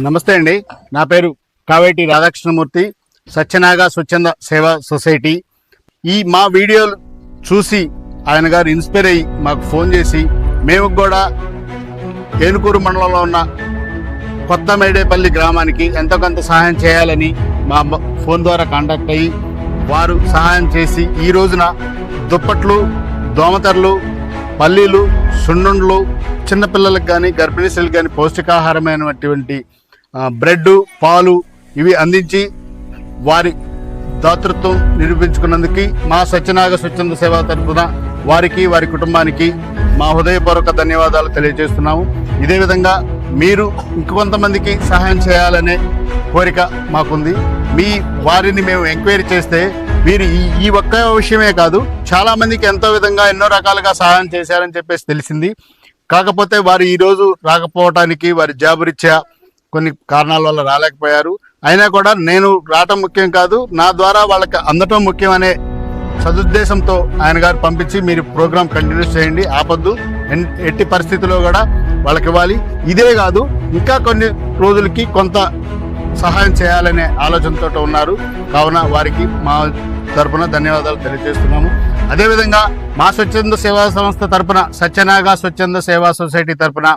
నమస్తే అండి. నా పేరు కావేటి రాధాకృష్ణమూర్తి. సత్యనాగ స్వచ్ఛంద సేవా సొసైటీ. ఈ మా వీడియోలు చూసి ఆయన గారు ఇన్స్పైర్ అయ్యి మాకు ఫోన్ చేసి మేము కూడా ఏనుకూరు మండలంలో ఉన్న కొత్త మేడేపల్లి గ్రామానికి ఎంతో కొంత సహాయం చేయాలని మా ఫోన్ ద్వారా కాంటాక్ట్ అయ్యి వారు సహాయం చేసి ఈ రోజున దుప్పట్లు దోమతరలు పల్లీలు సున్నుండ్లు చిన్నపిల్లలకు కానీ గర్భిణీ స్త్రీలకు కానీ పౌష్టికాహారమైనటువంటి బ్రెడ్ పాలు ఇవి అందించి వారి దాతృత్వం నిరూపించుకున్నందుకు మా సత్యనాగ స్వచ్ఛంద సేవ తరఫున వారికి వారి కుటుంబానికి మా హృదయపూర్వక ధన్యవాదాలు తెలియజేస్తున్నాము. ఇదే విధంగా మీరు ఇంకొంతమందికి సహాయం చేయాలనే కోరిక మాకుంది. మీ వారిని మేము ఎంక్వైరీ చేస్తే వీరు ఈ ఈ ఒక్క విషయమే కాదు చాలామందికి ఎంతో విధంగా ఎన్నో రకాలుగా సహాయం చేశారని చెప్పేసి తెలిసింది. కాకపోతే వారు ఈరోజు రాకపోవటానికి వారి జాబురిత్యా కొన్ని కారణాల వల్ల రాలేకపోయారు. అయినా కూడా నేను రావటం ముఖ్యం కాదు నా ద్వారా వాళ్ళకి అందటం ముఖ్యం అనే సదుద్దేశంతో ఆయన గారు పంపించి మీరు ప్రోగ్రామ్ కంటిన్యూ చేయండి ఆపద్దు ఎన్- ఎట్టి పరిస్థితిలో కూడా వాళ్ళకి ఇవ్వాలి. ఇదే కాదు ఇంకా కొన్ని రోజులకి కొంత సహాయం చేయాలనే ఆలోచనతో ఉన్నారు. కావున వారికి మా తరపున ధన్యవాదాలు తెలియజేస్తున్నాము. అదేవిధంగా మా స్వచ్ఛంద సేవా సంస్థ తరపున సత్యనాగ స్వచ్ఛంద సేవా సొసైటీ తరపున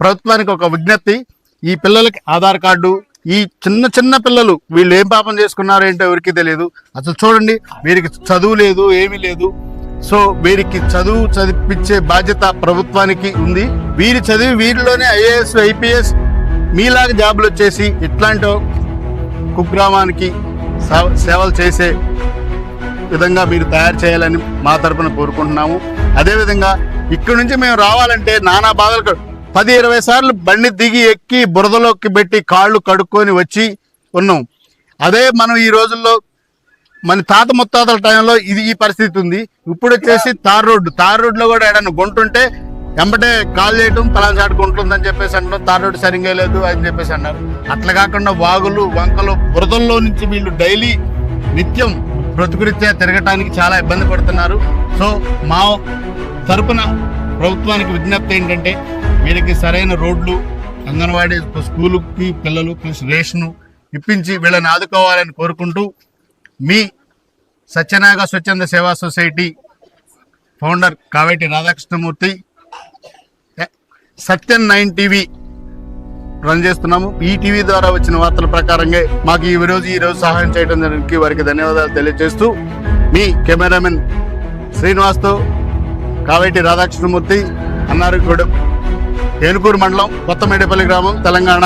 ప్రభుత్వానికి ఒక విజ్ఞప్తి ఈ పిల్లలకి ఆధార్ కార్డు ఈ చిన్న చిన్న పిల్లలు వీళ్ళు ఏం పాపం చేసుకున్నారో ఏంటో ఎవరికి తెలియదు. అసలు చూడండి వీరికి చదువు లేదు ఏమీ లేదు. సో వీరికి చదువు చదివించే బాధ్యత ప్రభుత్వానికి ఉంది. వీరి చదివి వీరిలోనే ఐఏఎస్ ఐపీఎస్ మీలాగా జాబులు వచ్చేసి ఇట్లాంటి కుగ్రామానికి సేవలు చేసే విధంగా మీరు తయారు చేయాలని మా తరపున కోరుకుంటున్నాము. అదేవిధంగా ఇక్కడి నుంచి మేము రావాలంటే నానా బాధలు పది ఇరవై సార్లు బండి దిగి ఎక్కి బురదలోకి పెట్టి కాళ్ళు కడుక్కొని వచ్చి ఉన్నాం. అదే మనం ఈ రోజుల్లో మన తాత ముత్తాతల టైంలో ఇది ఈ పరిస్థితి ఉంది. ఇప్పుడు వచ్చేసి తార్ రోడ్డు. తార్ రోడ్లో కూడా ఏడన్నా గుంటుంటే వెంబటే కాల్ చేయడం పలానా చాటు గుంటుందని చెప్పేసి అంటారు తార్ రోడ్డు సరిగ్గా లేదు అని చెప్పేసి అన్నారు అట్లా కాకుండా వాగులు వంకలు బురదల్లో నుంచి వీళ్ళు డైలీ నిత్యం బ్రతుకురిత్యా తిరగటానికి చాలా ఇబ్బంది పడుతున్నారు. సో మా తరపున ప్రభుత్వానికి విజ్ఞప్తి ఏంటంటే వీళ్ళకి సరైన రోడ్లు అంగన్వాడీ స్కూలుకి పిల్లలు ప్లస్ రేషను ఇప్పించి వీళ్ళని ఆదుకోవాలని కోరుకుంటూ మీ సత్యనాగ స్వచ్ఛంద సేవా society founder Kaveti Radhakrishnamurthy Satyam nine TV run చేస్తున్నాము. ఈ టీవీ ద్వారా వచ్చిన వార్తల ప్రకారంగా మాకు ఈ రోజు ఈ రోజు సహాయం చేయడం జరిగి వారికి ధన్యవాదాలు తెలియజేస్తూ మీ కెమెరామెన్ శ్రీనివాస్తో కావేటి రాధాకృష్ణమూర్తి అన్నారుగూడెం ఏనుకూరు మండలం కొత్తమేడపల్లి గ్రామం తెలంగాణ.